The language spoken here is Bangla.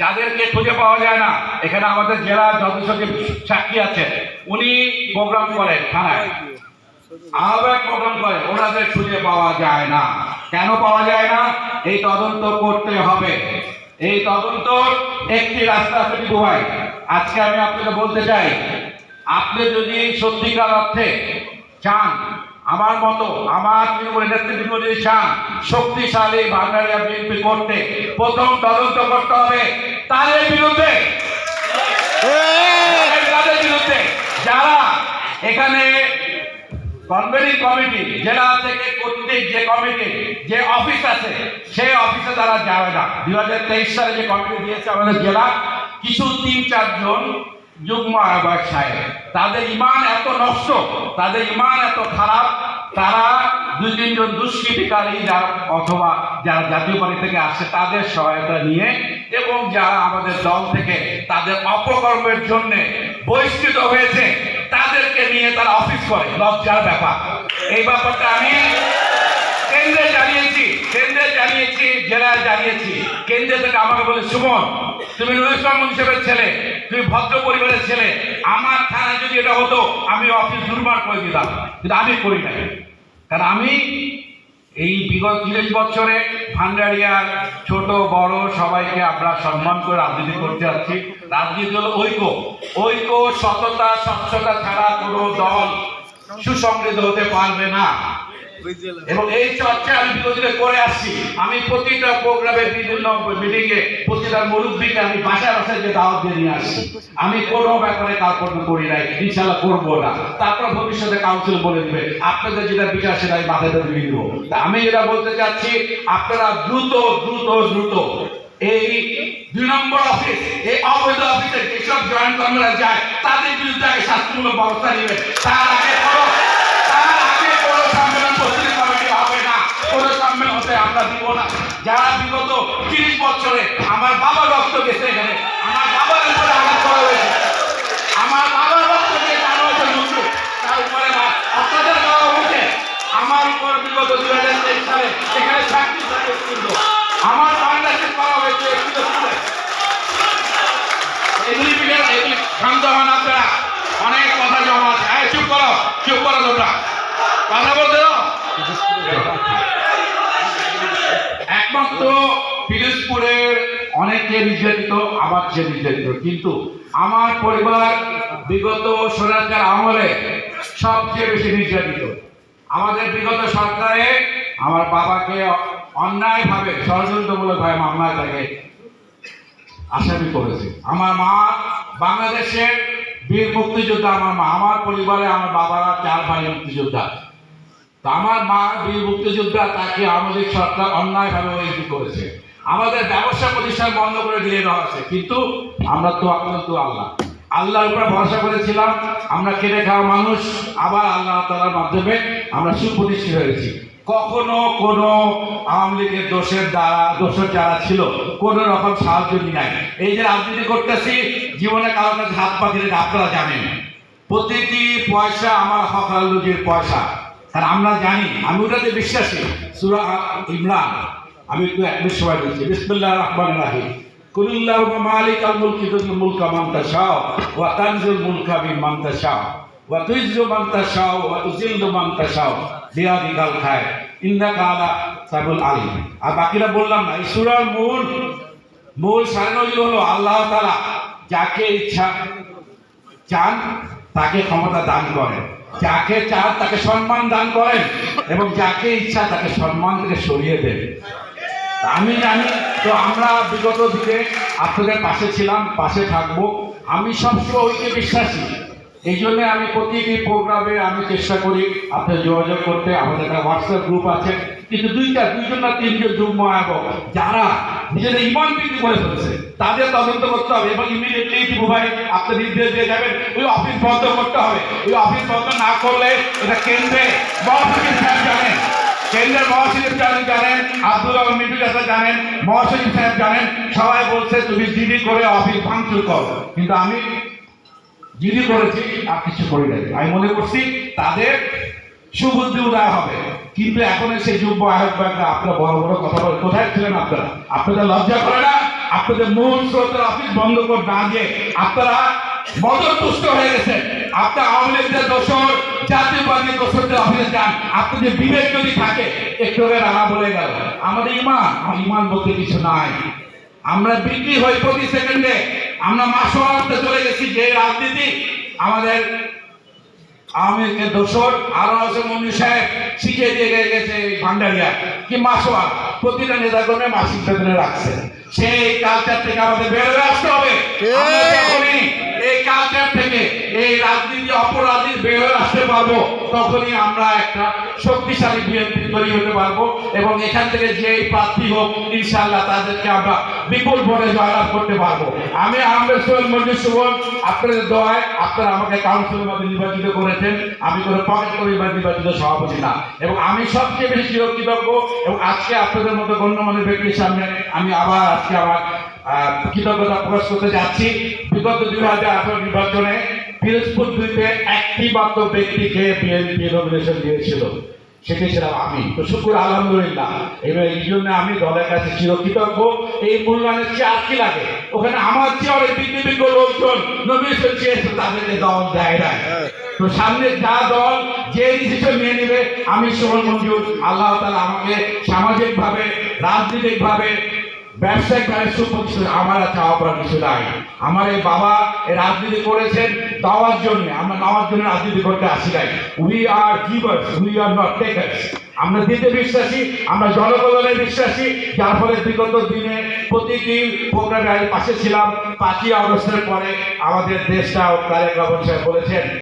যাদেরকে খুঁজে পাওয়া যায় না, এখানে আমাদের জেলা যথাযথ সাক্ষী আছে, উনি প্রোগ্রাম করেন থানায়। আহ্বায়ক প্রোগ্রাম করে, ওনাদের খুঁজে পাওয়া যায় না। কেন পাওয়া যায় না? এই তদন্ত করতে হবে। এই তদন্ত একটি রাস্তা আছে বিভু আজকে আমি আপনাকে বলতে চাই, আপনি যদি সত্যিকার অর্থে চান আমার মতো আমার তৃণমূলের নেতৃত্ব যদি চান শক্তিশালী বাঙালিয়া বিএনপি করতে প্রথম তদন্ত করতে হবে। তাদের বিরুদ্ধে তাদের বিরুদ্ধে যারা এখানে কনভেনিং কমিটি জেলা থেকে কর্তৃক যে কমিটি যে অফিস আছে সেই অফিসে তারা যাবে না। দুই হাজার তেইশ সালে যে কমিটি দিয়েছে আমাদের জেলা কিছু তিন চারজন যুগ্ম আহ্বায়ক সাহেব তাদের ইমান এত নষ্ট, তাদের ইমান এত খারাপ, তারা দুই তিনজন দুষ্কৃতিকারী যারা অথবা যারা জাতীয় পার্টি থেকে আসে, তাদের সহায়তা নিয়ে এবং যারা আমাদের দল থেকে তাদের অপকর্মের জন্য বহিষ্কৃত হয়েছে, তাদেরকে নিয়ে তারা অফিস করে। লজ্জার ব্যাপার। এই ব্যাপারটা আমি কেন্দ্রে জানিয়েছি কেন্দ্রে জানিয়েছি, জেলায় জানিয়েছি। কেন্দ্রে থেকে আমাকে বলে, সুমন, তুমি নুর ইসলাম হিসেবে ছেলে। তুমি ভদ্র পরিবারের ছেলে, আমার থানায় যদি এটা হতো, আমি অফিস দুর্বার করে দিতাম। কিন্তু আমি করি নাই। কারণ আমি এই বিগত তিরিশ বছরে ভান্ডারিয়ার ছোট, বড়, সবাইকে আমরা সম্মান করে রাজনীতি করতে যাচ্ছি। রাজনীতি হলো ঐক্য। ঐক্য, সততা, স্বচ্ছতা ছাড়া কোনো দল সুসমৃদ্ধ হতে পারবে না। এবং এই চর্চা আমি বিরোধীরা করে আসছি। আমি প্রতিটা প্রোগ্রামে বিভিন্ন মিটিং এ, প্রতিটা মুরব্বীকে আমি বাসায় বাসায় যে দাওয়াত দিয়ে নিয়ে আসছি। আমি কোনো ব্যাপারে কালপন্ন করি নাই ইনশাল্লাহ করব না। তারপর ভবিষ্যতে কাউন্সিল বলে দিবে, আপনাদের যেটা বিচার সেটা আমি ধরে নিয়ে নেব তা আমি যেটা বলতে চাচ্ছি, আপনারা দ্রুত দ্রুত দ্রুত এই দুই নম্বর অফিস এই অবৈধ অফিসে যেসব জয়েন্ট কর্মীরা যায়, তাদের বিরুদ্ধে আগে শাস্তিমূলক ব্যবস্থা নেবেন। তার আগে তিরিশ আমার বাবা রক্ত গেছে এখানে। আমার বাবার উপরে আঘাত করা হয়েছে। আমার বাবার রক্ত দিয়ে জানা হয়েছে মৃত্যু। তার উপরে অত্যাচার করা হয়েছে। আমার উপর বিগত দুই হাজার তেইশ সালে এখানে চাকরি কিন্তু আমার বাংলাদেশে করা হয়েছে অনেকে নির্যাতিত আবার সে নির্যাতিত কিন্তু আমার পরিবার বিগত স্বরাজ্যের আমলে সবচেয়ে বেশি নির্যাতিত। আমাদের বিগত সরকারে আমার বাবাকে অন্যায়ভাবে ষড়যন্ত্রমূলকভাবে মামলায় তাকে আসামি করেছে। আমার মা বাংলাদেশের বীর মুক্তিযোদ্ধা, আমার মা, আমার পরিবারে আমার বাবারা চার ভাই মুক্তিযোদ্ধা। তো আমার মা বীর মুক্তিযোদ্ধা, তাকে আমাদের সরকার অন্যায়ভাবে করেছে। আমাদের ব্যবসা প্রতিষ্ঠান বন্ধ করে দিয়ে দেওয়া হয়েছে কিন্তু আমরা তো অত্যন্ত আল্লাহ। আল্লাহর উপরে ভরসা করেছিলাম, আমরা খেটে খাওয়া মানুষ, আবার আল্লাহ তালার মাধ্যমে আমরা সুপ্রতিষ্ঠিত হয়েছি। কখনো কোনো আওয়ামী লীগের দোষের দ্বারা, দোষের যারা ছিল, কোনো রকম সাহায্য নাই এই যে রাজনীতি করতেছি, জীবনে কারও কাছে হাত পা দিলে আপনারা জানেন। প্রতিটি পয়সা আমার হকাল লুজির পয়সা। কারণ আমরা জানি, আমি ওটাতে বিশ্বাসী, সুরা ইমরান। আমি একটু এক মিনিট সময় দিচ্ছি। বিসমুল্লাহ রহমান রাহিম। কুলিল্লাহ মালিক আল মুলকি তুল মুলকা মান তাশাও, ওয়া তানজুল মুলকা বিমান তাশাও, ওয়া তুইজ্জু মান তাশাও, ওয়া তুজিল্লু মান তাশাও, বিয়াদিকাল খায় ইন্নাকা আলা সাবুল আলিম। আর বাকিরা বললাম না, এই সূরার মূল মূল সারণী হলো আল্লাহ তাআলা যাকে ইচ্ছা চান, তাকে ক্ষমতা দান করেন। যাকে চান, তাকে সম্মান দান করেন এবং যাকে ইচ্ছা, তাকে সম্মান থেকে সরিয়ে দেন। আমি জানি, তো আমরা বিগত দিনে আপনাদের পাশে ছিলাম, পাশে থাকব। আমি সবসময় ওইকে বিশ্বাসী। এই জন্য আমি প্রতিটি প্রোগ্রামে আমি চেষ্টা করি আপনার যোগাযোগ করতে। আমাদের একটা হোয়াটসঅ্যাপ গ্রুপ আছে। কিন্তু দুইটা, দুইজন না তিনজন যুগ্ম এবং যারা নিজেদের ইমান বৃদ্ধি করে ফেলেছে, তাদের তদন্ত করতে হবে এবং ইমিডিয়েটলি ভাই আপনি নির্দেশ দিয়ে যাবেন, ওই অফিস বন্ধ করতে হবে। ওই অফিস বন্ধ না করলে এটা কেন্দ্রে মহাসচিব সাহেব জানেন। কেন্দ্রের মহাসচিব জানেন? আব্দুল মিটু চাষা জানেন, মহাসচিব সাহেব জানেন, সবাই বলছে তুমি জিডি করে অফিস ভাঙচুর করো। কিন্তু আমি জিডি করেছি, আর কিছু করি নাই। আমি মনে করছি তাদের সুবুদ্ধি উদয় হবে। কিন্তু এখন সেই যুব আহ্বায়করা, আপনারা বড় বড় কথা বলে কোথায় ছিলেন আপনারা? আপনাদের লজ্জা করে না? আপনাদের মূল স্রোতের অফিস বন্ধ করে না দিয়ে আপনারা মদতুষ্ট হয়ে গেছেন। আপনার আওয়ামী লীগদের দোষর জাতীয়বাদী দোষরদের অফিসে যান আপনাদের বিবেক যদি থাকে একটু রাঙা বলে গেল। আমাদের ইমান আমার ইমান বলতে কিছু নাই। আমরা বিক্রি হই প্রতি সেকেন্ডে। আমরা মাসোয়ারতে চলে গেছি যে রাজনীতি আমাদের আওয়ামী লীগের দোষর আরও আছে মন্দির সাহেব শিখিয়ে দিয়ে গেছে ভান্ডারিয়া। কি মাসোয়ার প্রতিটা নেতাকর্মে মাসিক বেতনে রাখছে। সেই কালচার থেকে আমাদের বের হয়ে আসতে হবে। পারব, তখনই আমরা একটা শক্তিশালী বিএনপি তৈরি হতে পারব এবং এখান থেকে যে প্রার্থী হোক, ইনশাআল্লাহ তাদেরকে আমরা বিপুল ভোটে জয়লাভ করতে পারব। আমি আহমেদ সোহেল মঞ্জুর সুমন, আপনাদের দোয়ায় আপনারা আমাকে কাউন্সিলের মধ্যে নির্বাচিত করেছেন। আমি কোনো পকেট পরিবার নির্বাচিত সভাপতি না। এবং আমি সবচেয়ে বেশি চিরকৃতজ্ঞ এবং আজকে আপনাদের মতো গণ্যমান্য ব্যক্তির সামনে আমি আবার আজকে আমার কৃতজ্ঞতা প্রকাশ করতে যাচ্ছি। বিগত দুই হাজার আঠারো নির্বাচনে একটি মাত্র ব্যক্তিকে বিএনপি নমিনেশন দিয়েছিল। সেটি ছিলাম আমি। তো শুকুর, আলহামদুলিল্লাহ। এবার এই জন্য আমি দলের কাছে চিরকৃতজ্ঞ। এই মূল্যায়নের চেয়ে আর কি লাগে? ওখানে আমার চেয়ে অনেক লোকজন নমিনেশন চেয়েছে তাদেরকে দল দেয় না তো সামনে যা দল, যে ডিসিশন নিয়ে নেবে, আমি সুমন মঞ্জুর। আল্লাহ তালা আমাকে সামাজিকভাবে, রাজনৈতিকভাবে ব্যবসায়িকভাবে সুপ্রতিষ্ঠিত আমার আর চাওয়া পাওয়ার কিছু নাই। আমার এই বাবা রাজনীতি করেছেন দেওয়ার জন্য। আমরা নেওয়ার জন্য রাজনীতি করতে আসি নাই। We are givers we are not takers আমরা দিতে বিশ্বাসী, আমরা জনকল্যাণে বিশ্বাসী। যার ফলে বিগত দিনে প্রতিটি প্রোগ্রামে পাশে ছিলাম। পাঁচই আগস্টের পরে আমাদের দেশটা তারেক রহমান সাহেব বলেছেন